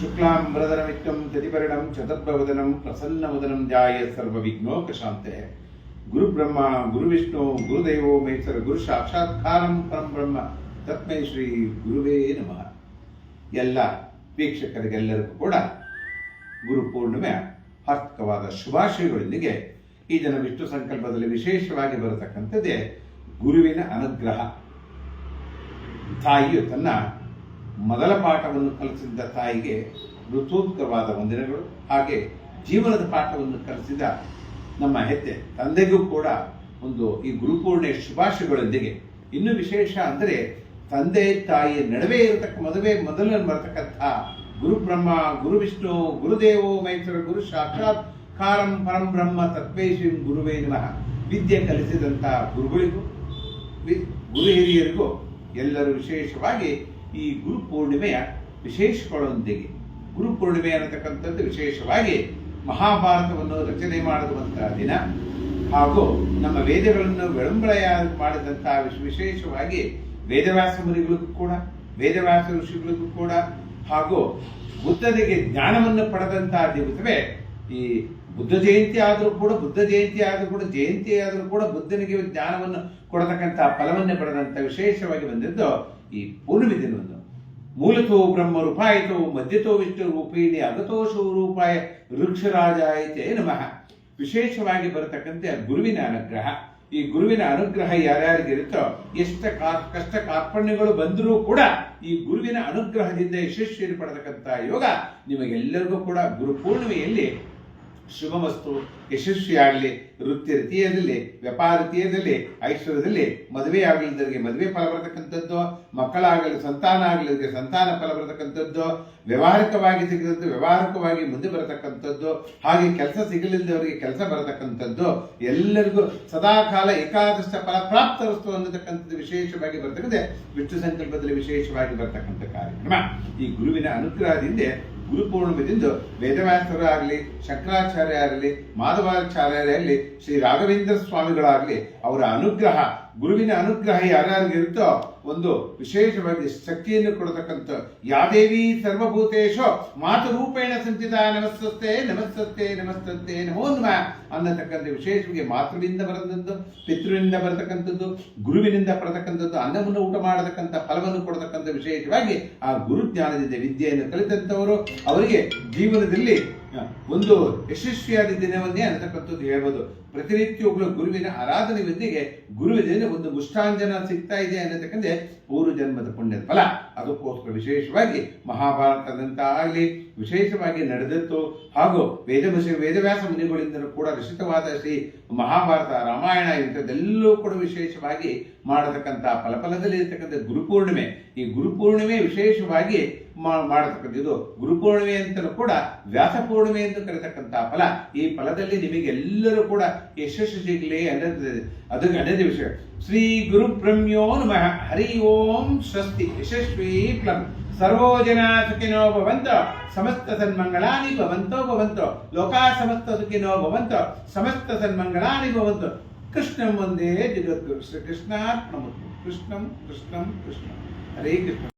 ಶುಕ್ಲಾಂಬರದನಮಿತ್ಯಂ ಚತಿಪರಿಣಂ ಚತುರ್ಭವದನಂ ಪ್ರಸನ್ನವದನಂ ಧ್ಯಾಯ ಸರ್ವವಿಘ್ನೋಪಶಾಂತೆ ಗುರುಬ್ರಹ್ಮ ಗುರುವಿಷ್ಣು ಗುರುದೇವೋ ಮಹೇಶ್ವರ ಗುರು ಸಾಕ್ಷಾತ್ಕಾರಂ ಪರಂ ಬ್ರಹ್ಮ ತತ್ಮೈ ಶ್ರೀ ಗುರುವೇ ನಮಃ ಎಲ್ಲ ವೀಕ್ಷಕರಿಗೆಲ್ಲರಿಗೂ ಕೂಡ ಗುರು ಪೂರ್ಣಿಮೆ ಹಾರ್ದಿಕವಾದ ಶುಭಾಶಯಗಳೊಂದಿಗೆ ಈ ದಿನ ವಿಷ್ಣು ಸಂಕಲ್ಪದಲ್ಲಿ ವಿಶೇಷವಾಗಿ ಬರತಕ್ಕಂಥದ್ದೇ ಗುರುವಿನ ಅನುಗ್ರಹ. ತಾಯಿಯು ತನ್ನ ಮೊದಲ ಪಾಠವನ್ನು ಕಲಿಸಿದ ತಾಯಿಗೆ ಋತೂತ್ಕರವಾದ ವಂದನೆಗಳು ಹಾಗೆ ಜೀವನದ ಪಾಠವನ್ನು ಕಲಿಸಿದ ನಮ್ಮ ಹೆತ್ತೆ ತಂದೆಗೂ ಕೂಡ ಒಂದು ಈ ಗುರುಪೂರ್ಣೆ ಶುಭಾಶಯಗಳೊಂದಿಗೆ. ಇನ್ನು ವಿಶೇಷ ಅಂದರೆ ತಂದೆ ತಾಯಿಯ ನಡುವೆ ಇರತಕ್ಕ ಮದುವೆ ಮೊದಲ ಬರತಕ್ಕಂಥ ಗುರು ಬ್ರಹ್ಮ ಗುರು ವಿಷ್ಣು ಗುರುದೇವೋ ಮೈತ್ರ ಗುರು ಸಾಕ್ಷಾತ್ ಕಾರಂ ಪರಂ ಬ್ರಹ್ಮ ತತ್ವೇಶಿ ಗುರುವೇ ನಮಃ. ವಿದ್ಯೆ ಕಲಿಸಿದಂಥ ಗುರುಗಳಿಗೂ ಗುರು ಹಿರಿಯರಿಗೂ ಎಲ್ಲರೂ ವಿಶೇಷವಾಗಿ ಈ ಗುರು ಪೂರ್ಣಿಮೆಯ ವಿಶೇಷಗಳೊಂದಿಗೆ, ಗುರು ಪೂರ್ಣಿಮೆ ಅನ್ನತಕ್ಕಂಥದ್ದು ವಿಶೇಷವಾಗಿ ಮಹಾಭಾರತವನ್ನು ರಚನೆ ಮಾಡುವಂತಹ ದಿನ. ಹಾಗೂ ನಮ್ಮ ವೇದಗಳನ್ನು ವಿಳಂಬಳೆಯ ಮಾಡಿದಂತಹ ವಿಶ್- ವಿಶೇಷವಾಗಿ ವೇದವ್ಯಾಸ ಮುನಿಗಳಿಗೂ ಕೂಡ, ವೇದವ್ಯಾಸ ಋಷಿಗಳಿಗೂ ಕೂಡ, ಹಾಗೂ ಬುದ್ಧನಿಗೆ ಜ್ಞಾನವನ್ನು ಪಡೆದಂತಹ ದಿವಸವೇ ಈ ಬುದ್ಧ ಜಯಂತಿ ಆದರೂ ಕೂಡ, ಬುದ್ಧ ಜಯಂತಿ ಆದರೂ ಕೂಡ, ಜಯಂತಿ ಆದರೂ ಕೂಡ ಬುದ್ಧನಿಗೆ ಜ್ಞಾನವನ್ನು ಕೊಡತಕ್ಕಂತಹ ಫಲವನ್ನೇ ಪಡೆದಂಥ ವಿಶೇಷವಾಗಿ ಬಂದಿದ್ದು ಈ ಪೂರ್ಣಿಮೆ ದಿನವನ್ನು ಮೂಲತೋ ಬ್ರಹ್ಮ ರೂಪಾಯಿತೋ ಮಧ್ಯತೋ ವಿಷ್ಣು ರೂಪೇಣಿ ಅಗತೋ ರೂಪಾಯ ಐತೇ ನಮಃ. ವಿಶೇಷವಾಗಿ ಬರತಕ್ಕಂತೆ ಗುರುವಿನ ಅನುಗ್ರಹ. ಈ ಗುರುವಿನ ಅನುಗ್ರಹ ಯಾರ್ಯಾರಿಗಿರುತ್ತೋ, ಎಷ್ಟು ಎಷ್ಟ ಕಾ- ಕಷ್ಟ ಕಾರ್ಪಣ್ಯಗಳು ಬಂದರೂ ಕೂಡ ಈ ಗುರುವಿನ ಅನುಗ್ರಹದಿಂದ ಯಶಸ್ವಿಯನ್ನು ಪಡೆತಕ್ಕಂಥ ಯೋಗ ನಿಮಗೆಲ್ಲರಿಗೂ ಕೂಡ ಗುರು ಪೂರ್ಣಿಮೆಯಲ್ಲಿ ಶುಭಮಸ್ತು, ಯಶಸ್ವಿಯಾಗಲಿ ವೃತ್ತಿ ರೀತಿಯದಲ್ಲಿ ವ್ಯಾಪಾರ ರೀತಿಯದಲ್ಲಿ ಐಶ್ವರ್ಯದಲ್ಲಿ ಮದುವೆ ಆಗಲಿದ್ದರಿಗೆ ಮದುವೆ ಫಲ ಬರತಕ್ಕಂಥದ್ದು, ಮಕ್ಕಳಾಗಲಿ ಸಂತಾನ ಆಗಲಿದ್ದರಿಗೆ ಸಂತಾನ ಫಲ ಬರತಕ್ಕಂಥದ್ದು, ವ್ಯವಹಾರಿಕವಾಗಿ ಸಿಗದಂತೆ ವ್ಯವಹಾರಿಕವಾಗಿ ಮುಂದೆ ಬರತಕ್ಕಂಥದ್ದು, ಹಾಗೆ ಕೆಲಸ ಸಿಗಲಿಲ್ಲದವರಿಗೆ ಕೆಲಸ ಬರತಕ್ಕಂಥದ್ದು, ಎಲ್ಲರಿಗೂ ಸದಾಕಾಲ ಏಕಾದಶ ಫಲ ಪ್ರಾಪ್ತ ವಸ್ತು ಅನ್ನತಕ್ಕಂಥದ್ದು ವಿಶೇಷವಾಗಿ ಬರ್ತಕ್ಕಂಥ ವಿಷ್ಣು ಸಂಕಲ್ಪದಲ್ಲಿ ವಿಶೇಷವಾಗಿ ಬರ್ತಕ್ಕಂಥ ಕಾರ್ಯಕ್ರಮ. ಈ ಗುರುವಿನ ಅನುಗ್ರಹದಿಂದ ಗುರು ಪೂರ್ಣಿಮೆದಿಂದ ವೇದವ್ಯಾಸರು ಆಗಲಿ ಶಂಕರಾಚಾರ್ಯ ಆಗಲಿ ಮಾಧವಾಚಾರ್ಯರಲ್ಲಿ ಶ್ರೀ ರಾಘವೇಂದ್ರ ಸ್ವಾಮಿಗಳಾಗಲಿ ಅವರ ಅನುಗ್ರಹ ಗುರುವಿನ ಅನುಗ್ರಹ ಯಾರ್ಯಾರಿಗೆ ಇರುತ್ತೋ ಒಂದು ವಿಶೇಷವಾಗಿ ಶಕ್ತಿಯನ್ನು ಕೊಡತಕ್ಕಂಥ ಯಾದೇವಿ ಸರ್ವಭೂತೇಶೋ ಮಾತು ರೂಪೇಣ ಸಂಚಿತ ನಮಸ್ತತೆ ನಮಸ್ತತೆ ನಮಸ್ತತೆ ನಮೋ ನಮ ಅನ್ನತಕ್ಕಂಥ ವಿಶೇಷವಾಗಿ ಮಾತೃವಿಂದ ಬರತಕ್ಕಂಥದ್ದು ಪಿತೃವಿನಿಂದ ಬರತಕ್ಕಂಥದ್ದು, ಗುರುವಿನಿಂದ ಬರತಕ್ಕಂಥದ್ದು, ಅನ್ನವನ್ನು ಊಟ ಮಾಡತಕ್ಕಂಥ ಫಲವನ್ನು ಕೊಡತಕ್ಕಂಥ ವಿಶೇಷವಾಗಿ ಆ ಗುರು ಜ್ಞಾನದಿಂದ ವಿದ್ಯೆಯನ್ನು ಕಲಿತಂಥವರು. ಅವರಿಗೆ ಜೀವನದಲ್ಲಿ ಒಂದು ಯಶಸ್ವಿಯಾದ ದಿನವನ್ನೇ ಅನ್ನತಕ್ಕಂಥದ್ದು ಹೇಳ್ಬೋದು. ಪ್ರತಿನಿತ್ಯಗಳು ಗುರುವಿನ ಆರಾಧನೆ ಆರಾಧನೆಯೊಂದಿಗೆ ಗುರುವಿನ ಒಂದು ಮುಷ್ಟಾಂಜನ ಸಿಗ್ತಾ ಇದೆ ಅನ್ನತಕ್ಕಂತೆ ಪೂರ್ವ ಜನ್ಮದ ಪುಣ್ಯದ ಫಲ. ಅದಕ್ಕೋಸ್ಕರ ವಿಶೇಷವಾಗಿ ಮಹಾಭಾರತದಂತ ಆಗಲಿ ವಿಶೇಷವಾಗಿ ನಡೆದಿತ್ತು ಹಾಗೂ ವೇದ ವೇದವ್ಯಾಸ ಮುನಿಗಳಿಂದಲೂ ಕೂಡ ರಚಿತವಾದ ಶ್ರೀ ಮಹಾಭಾರತ ರಾಮಾಯಣ ಇಂಥದ್ದೆಲ್ಲೂ ಕೂಡ ವಿಶೇಷವಾಗಿ ಮಾಡತಕ್ಕಂಥ ಫಲಫಲದಲ್ಲಿ ಇರತಕ್ಕಂಥ ಗುರುಪೂರ್ಣಿಮೆ ಈ ಗುರುಪೂರ್ಣಿಮೆ ವಿಶೇಷವಾಗಿ ಮಾಡತಕ್ಕಂಥ ಇದು ಗುರುಪೂರ್ಣಿಮೆ ಅಂತಲೂ ಕೂಡ ವ್ಯಾಸ ಪೂರ್ಣಿಮೆ ಎಂದು ಕರೆತಕ್ಕಂಥ ಫಲ. ಈ ಫಲದಲ್ಲಿ ನಿಮಗೆ ಎಲ್ಲರೂ ಕೂಡ ಯಶಸ್ಸು ಸಿಗಲಿ ಅನ್ನೋದು ಅದು ಅದೇ ವಿಷಯ. ಶ್ರೀ ಗುರು ಪ್ರಮ್ಯೋ ನಮಃ. ಹರಿ ಓಂ ಸ್ವಸ್ತಿ ಯಶಸ್ವಿ ಪ್ಲಂ. ಸರ್ವೋಜನಾ ಸುಖಿನೋ ಭವಂತ. ಸಮಸ್ತ ಸನ್ಮಂಗಳಾನಿ ಭವಂತೋ ಭವಂತೋ. ಲೋಕಾ ಸಮಸ್ತ ಸುಖಿನೋ ಭವಂತ. ಸಮಸ್ತ ಸನ್ಮಂಗಳಾನಿ ಭವಂತೋ. ಕೃಷ್ಣಂ ಒಂದೇ ಜಗದ್ಗುರು ಶ್ರೀ ಕೃಷ್ಣಾರ್ಪಣ ಕೃಷ್ಣಂ ಕೃಷ್ಣಂ ಕೃಷ್ಣಂ. ಹರೇ ಕೃಷ್ಣ.